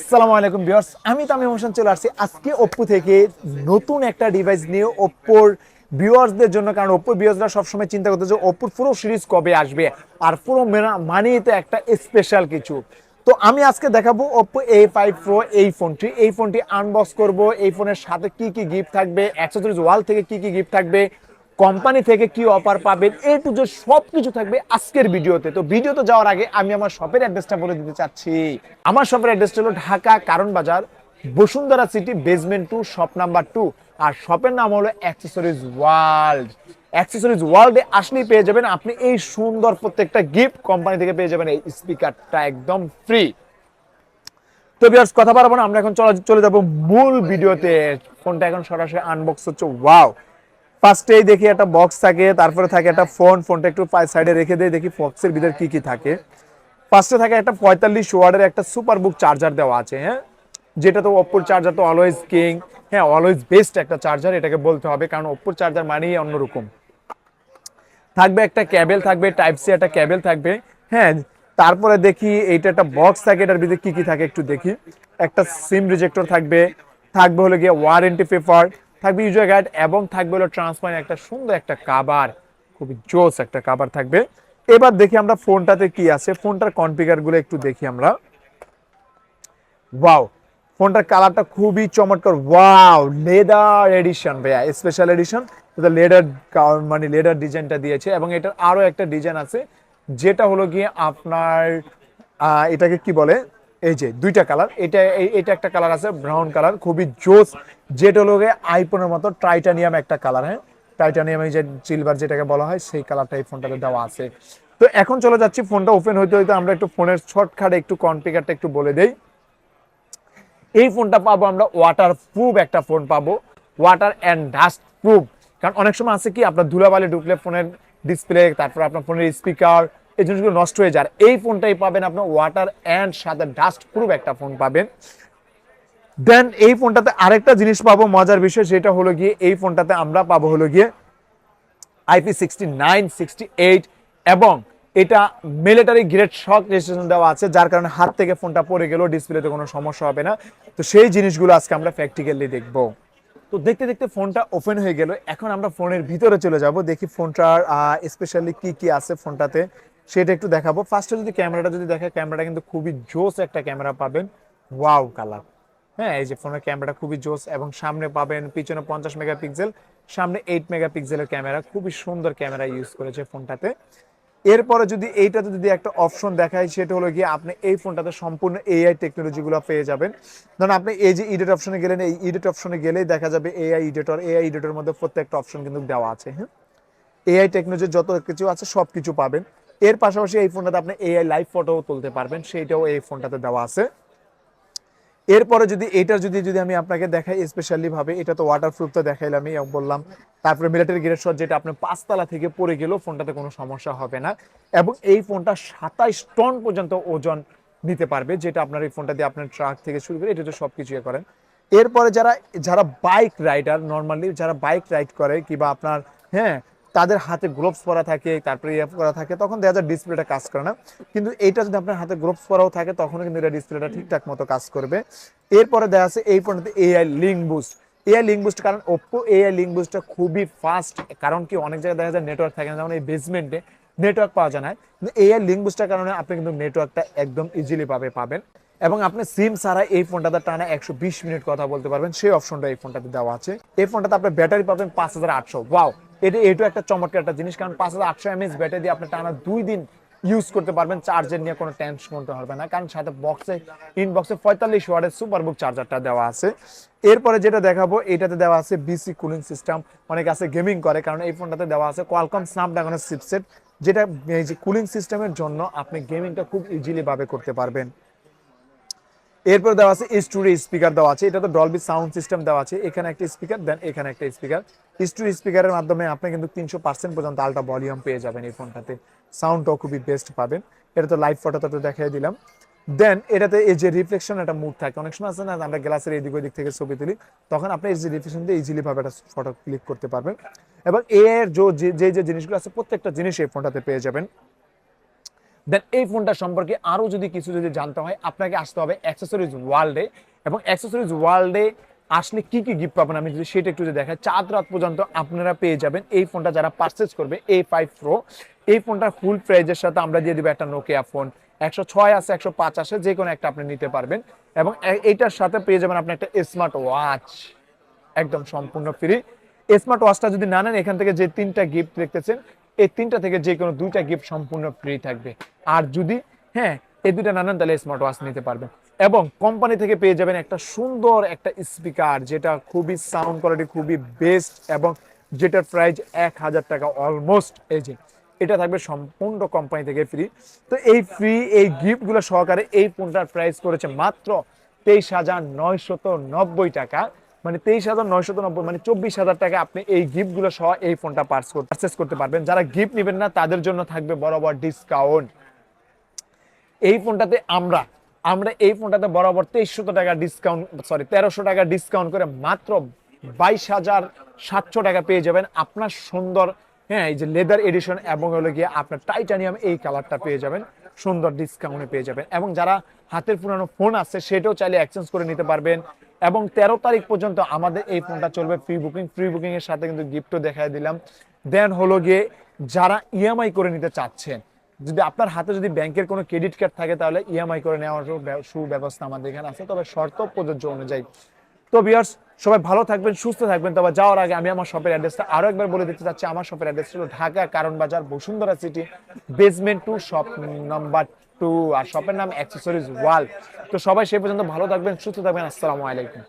আসসালামু আলাইকুম ভিউয়ার্স, আমি তামিম হোসেন চলে আসছি আজকে ওপ্পো থেকে নতুন একটা ডিভাইস নিয়ে ওপ্পোর ভিউয়ার্সদের জন্য, কারণ ওপ্পো ভিউয়ার্সরা সবসময় চিন্তা করতে যে ওপ্পোর পুরো সিরিজ কবে আসবে, আর পুরো মেনা- মানেই তো একটা স্পেশাল কিছু। তো আমি আজকে দেখাবো ওপ্পো এ ফাইভ প্রো এই ফোনটি। এই ফোনটি আনবক্স করব। এই ফোনের সাথে কি কি গিফট থাকবে? অ্যাক্সেসরিজ ওয়াল থেকে কি কি গিফট থাকবে? কোম্পানি থেকে কি অফার পাবেন, এ টু যে সব কিছু থাকবে আজকের ভিডিওতে। তো ভিডিওতে যাওয়ার আগে আমি আমার শপের অ্যাড্রেসটা বলে দিতে চাচ্ছি। আমার শপের অ্যাড্রেসটা হলো Dhaka Karwan Bazar, Bashundhara city basement two shop number two আর শপের নাম হলো অ্যাক্সেসরিজ ওয়ার্ল্ড অ্যাক্সেসরিজ ওয়ার্ল্ডে আসলেই পেয়ে যাবেন আপনি এই সুন্দর প্রত্যেকটা গিফট কোম্পানি থেকে পেয়ে যাবেন এই স্পিকারটা একদম ফ্রি তো বিয়ার্স কথা পারব না, আমরা এখন চলে চলে যাব মূল ভিডিওতে। ফোনটা এখন সরাসরি আনবক্স হচ্ছে ওয়াও ফার্স্টেই দেখি একটা বক্স থাকে, তারপরে থাকে একটা ফোন ফোনটা একটু সাইডে রেখে দেই, দেখি বক্সের ভিতরে কি কি থাকে। ফার্স্টে থাকে একটা পঁয়তাল্লিশ ওয়ার্ডের একটা সুপার বুক চার্জার দেওয়া আছে হ্যাঁ? যেটা তো ওপ্পোর চার্জার তো অলওয়েজ কিং হ্যাঁ অলওয়েজ বেস্ট একটা চার্জার এটাকে বলতে হবে, কারণ ওপ্পোর চার্জার মানেই অন্যরকম। থাকবে একটা ক্যাবেল থাকবে টাইপ সি একটা ক্যাবেল থাকবে হ্যাঁ? তারপরে দেখি এইটা একটা বক্স থাকে, এটার ভিতরে কি কি থাকে একটু দেখি। একটা সিম রিজেক্টর থাকবে থাকবে হলো গিয়ে ওয়ারেন্টি পেপার থাকবে ইউজার এবং থাকবে হলো ট্রান্সপারেন্ট একটা সুন্দর একটা কাবার খুবই জোস একটা কাবার থাকবে। এবার দেখি আমরা ফোনটাতে কি আছে, ফোনটার কনফিগারগুলো একটু দেখি আমরা। ওয়াও ফোনটার কালারটা খুবই চমৎকার। ওয়াও লেদার এডিশন ভাইয়া স্পেশাল এডিশন লেদার মানে লেদার ডিজাইনটা দিয়েছে এবং এটার আরও একটা ডিজাইন আছে, যেটা হলো গিয়ে আপনার এটাকে কি বলে? এই যে দুইটা কালার, এটা এটা একটা কালার আছে, ব্রাউন কালার, খুবই জোস, যেটা গিয়ে আইফোনের মতো ট্রাইটানিয়াম একটা কালার হ্যাঁ? টাইটানিয়াম যে সিলভার যেটাকে বলা হয়, সেই কালারটা এই ফোনটাতে দেওয়া আছে। তো এখন চলে যাচ্ছি ফোনটা ওপেন হইতে হইতে আমরা একটু ফোনের শর্টকাটে একটু কনফিগারটা একটু বলে দেই। এই ফোনটা পাবো আমরা ওয়াটার প্রুফ একটা ফোন পাবো ওয়াটার অ্যান্ড ডাস্ট প্রুফ কারণ অনেক সময় আছে কি, আপনার ধুলাবালি ঢুকলে ফোনের ডিসপ্লে তারপর আপনার ফোনের স্পিকার এই জিনিসগুলো নষ্ট হয়ে যায়। এই ফোনটাই পাবেন আপনার ওয়াটার অ্যান্ড সাথে ডাস্ট প্রুফ একটা ফোন পাবেন। দেন এই ফোনটাতে আরেকটা জিনিস পাবো মজার বিষয়, সেটা হলো গিয়ে এই ফোনটাতে আমরা পাবো হলো গিয়ে IP sixty nine sixty eight এবং এটা মিলিটারি গ্রেড শক রেজিস্ট্রেশন দেওয়া আছে, যার কারণে হাত থেকে ফোনটা পড়ে গেলেও ডিসপ্লেতে কোনো সমস্যা হবে না। তো সেই জিনিসগুলো আজকে আমরা প্র্যাকটিক্যালি দেখব। তো দেখতে দেখতে ফোনটা ওপেন হয়ে গেল। এখন আমরা ফোনের ভিতরে চলে যাব, দেখি ফোনটার স্পেশালি কি কি আছে ফোনটাতে। সেটা একটু দেখাবো। ফার্স্টে যদি ক্যামেরাটা, যদি দেখে ক্যামেরাটা কিন্তু খুবই জোস একটা ক্যামেরা পাবেন। ওয়াও কালার হ্যাঁ এই যে ফোনের ক্যামেরাটা খুবই জোস এবং সামনে পাবেন পিছনে পঞ্চাশ মেগাপিক্সেল, সামনে এইট মেগাপিক্সেলের ক্যামেরা, খুবই সুন্দর ক্যামেরা ইউজ করেছে ফোনটাতে। এরপরে যদি এইটাতে যদি একটা অপশন দেখায় সেটা হলো গিয়ে আপনি এই ফোনটাতে সম্পূর্ণ এআই টেকনোলজিগুলো পেয়ে যাবেন। ধরুন আপনি এই যে ইডিট অপশনে গেলেন, এই ইডিট অপশনে গেলেই দেখা যাবে এআই ইডিটর এআই ইডিটর মধ্যে প্রত্যেকটা অপশন কিন্তু দেওয়া আছে হ্যাঁ? এআই টেকনোলজির যত কিছু আছে সব কিছু পাবেন। এর পাশাপাশি এই ফোনটাতে আপনি এআই লাইভ ফটোও তুলতে পারবেন, সেইটাও এই ফোনটাতে দেওয়া আছে। এরপরে যদি এটা যদি যদি আমি আপনাকে দেখাই স্পেশালি ভাবে, এটা তো ওয়াটারপ্রুফ তো এবং বললাম, তারপরে মিলিটারি গ্রেড শট যেটা আপনার পাঁচতলা থেকে পড়ে গেলেও ফোনটাতে কোনো সমস্যা হবে না। এবং এই ফোনটা সাতাইশ টন পর্যন্ত ওজন নিতে পারবে, যেটা আপনার এই ফোনটা দিয়ে আপনার ট্রাক থেকে শুরু করে, এটা তো সব কিছু করেন। এরপরে যারা যারা বাইক রাইডার নর্মালি যারা বাইক রাইড করে, কিংবা আপনার হ্যাঁ তাদের হাতে গ্লোভস পরা থাকে, তারপরে ইয়ে করা থাকে, তখন দেখা যায় ডিসপ্লেটা কাজ করে না। কিন্তু এটা যদি আপনার হাতে গ্লোভস পরাও থাকে, তখনও কিন্তু এটা ডিসপ্লেটা ঠিকঠাক মতো কাজ করবে। এরপরে দেখা যাচ্ছে এই ফোনটাতে AI link boost AI link boost কারণ ওপ্পো এআই লিঙ্ক বুস্টটা খুবই ফাস্ট কারণ কি অনেক জায়গায় দেখা যায় নেটওয়ার্ক থাকে না, যেমন এই বেসমেন্টে নেটওয়ার্ক পাওয়া যায় না। কিন্তু এআই লিঙ্ক বুস্টের কারণে আপনি কিন্তু নেটওয়ার্কটা একদম ইজিলি পাবে, পাবেন। এবং আপনি সিম ছাড়া এই ফোনটাতে টানা একশো বিশ মিনিট কথা বলতে পারবেন। সেই অপশনটা এই ফোনটাতে দেওয়া আছে। এই ফোনটাতে আপনার ব্যাটারি পাবেন পাঁচ হাজার আটশো। ওয়াও এটা এটাও একটা চমৎকার একটা জিনিস, কারণ পাঁচ হাজার আটশো এমএস ব্যাটারি দিয়ে আপনি টানা দুই দিন ইউজ করতে পারবেন চার্জের নিয়ে কোনো টেনশন করতে হবে না। কারণ সাথে বক্সে ইনবক্সে পঁয়তাল্লিশ ওয়ার্ডের সুপার বুক চার্জারটা দেওয়া আছে। এরপরে যেটা দেখাবো, এটাতে দেওয়া আছে বিসি কুলিং সিস্টেম অনেক আছে গেমিং করে, কারণ এই ফোনটাতে দেওয়া আছে কোয়ালকম স্ন্যাপড্রাগনের চিপসেট যেটা, এই যে কুলিং সিস্টেমের জন্য আপনি গেমিংটা খুব ইজিলি ভাবে করতে পারবেন। এরপর দেওয়া আছে স্টুডিও স্পিকার দেওয়া আছে। এটা তো ডলবি সাউন্ড সিস্টেম দেওয়া আছে। এখানে একটা স্পিকার দেন এখানে একটা স্পিকার স্টুডিও স্পিকারের মাধ্যমে আপনি কিন্তু তিনশো পার্সেন্ট পর্যন্ত আলটা ভলিউম পেয়ে যাবেন এই ফোনটাতে সাউন্ডটাও খুবই বেস্ট পাবেন। এটা তো লাইভ ফটোটা তো দেখাই দিলাম। দেন এটাতে এই যে রিফ্লেকশন একটা মুড থাকে। অনেক সময় আছে না, আমরা গ্লাসের এদিক ওদিক থেকে ছবি তুলি, তখন আপনি এই যে রিফ্লেকশন দিয়ে ইজিলি ভাবে একটা ফটো ক্লিক করতে পারবেন। এবং এর যে যে যে জিনিসগুলো আছে, প্রত্যেকটা জিনিস এই ফোনটাতে পেয়ে যাবেন। দেন এই ফোনটা সম্পর্কে আরও যদি কিছু যদি জানতে হয়, আপনাকে আসতে হবে অ্যাক্সেসরিজ ওয়ার্ল্ডে এবং অ্যাক্সেসরিজ ওয়ার্ল্ডে আসলে কি কি গিফট পাবেন? আমি যদি সেটা একটু যদি দেখাই, চাঁদ রাত পর্যন্ত আপনারা পেয়ে যাবেন এই ফোনটা যারা পারচেস করবে এ ফাইভ প্রো এই ফোনটার ফুল প্রাইজের সাথে আমরা দিয়ে দিব একটা নোকিয়া ফোন একশো ছয় আছে, একশো পাঁচ আছে, যে কোনো একটা আপনি নিতে পারবেন। এবং এইটার সাথে পেয়ে যাবেন আপনি একটা স্মার্ট ওয়াচ একদম সম্পূর্ণ ফ্রি স্মার্ট ওয়াচটা যদি না নেন, এখান থেকে যে তিনটা গিফট দেখতেছেন, এই তিনটা থেকে যে কোনো দুইটা গিফট সম্পূর্ণ ফ্রি থাকবে। আর যদি হ্যাঁ এই দুইটা না নেন, তাহলে স্মার্ট ওয়াচ নিতে পারবেন। এবং কোম্পানি থেকে পেয়ে যাবেন একটা সুন্দর একটা স্পিকার, যেটা খুবই সাউন্ড কোয়ালিটি খুবই বেস্ট এবং যেটার প্রাইস এক হাজার টাকা অলমোস্ট এই যে এটা থাকবে সম্পূর্ণ কোম্পানি থেকে ফ্রি তো এই ফ্রি এই গিফটগুলো সহকারে এই ফোনটার প্রাইস করেছে মাত্র তেইশ হাজার নয়শত নব্বই টাকা। মানে তেইশ হাজার নয়শত নব্বই মানে চব্বিশ হাজার টাকা আপনি এই গিফটগুলো সহ এই ফোনটা পারচেস করতে পারবেন। যারা গিফট নেবেন না, তাদের জন্য থাকবে বরাবর ডিসকাউন্ট এই ফোনটাতে আমরা আমরা এই ফোনটাতে বরাবর তেইশশো টাকা ডিসকাউন্ট সরি তেরোশো টাকা ডিসকাউন্ট করে মাত্র বাইশ হাজার সাতশো টাকা পেয়ে যাবেন আপনার সুন্দর হ্যাঁ এই যে লেদার এডিশন এবং হলো গিয়ে আপনার টাইটানিয়াম এই কালারটা পেয়ে যাবেন, সুন্দর ডিসকাউন্টে পেয়ে যাবেন। এবং যারা হাতের পুরানো ফোন আছে, সেটাও চাইলে এক্সচেঞ্জ করে নিতে পারবেন। এবং তেরো তারিখ পর্যন্ত আমাদের এই ফোনটা চলবে ফ্রি বুকিং ফ্রি বুকিং এর সাথে কিন্তু গিফটও দেখাই দিলাম। দেন হলো গিয়ে যারা ইএমআই করে নিতে চাচ্ছেন যদি আপনার হাতে যদি ব্যাংকের কোনো ক্রেডিট কার্ড থাকে, তাহলে ইএমআই করে নেওয়ার সুব্যবস্থা আমাদের এখানে আছে। তবে শর্ত প্রযোজ্য অনুযায়ী। তো বিয়ার্স সবাই ভালো থাকবেন, সুস্থ থাকবেন। তবে যাওয়ার আগে আমি আমার শপের অ্যাড্রেসটা আরও একবার বলে দিতে চাচ্ছি। আমার শপের অ্যাড্রেস হলো Dhaka Karwan Bazar, Bashundhara City basement two shop number two আর শপের নাম অ্যাক্সেসরিজ ওয়াল তো সবাই সে পর্যন্ত ভালো থাকবেন, সুস্থ থাকবেন। আসসালামু আলাইকুম।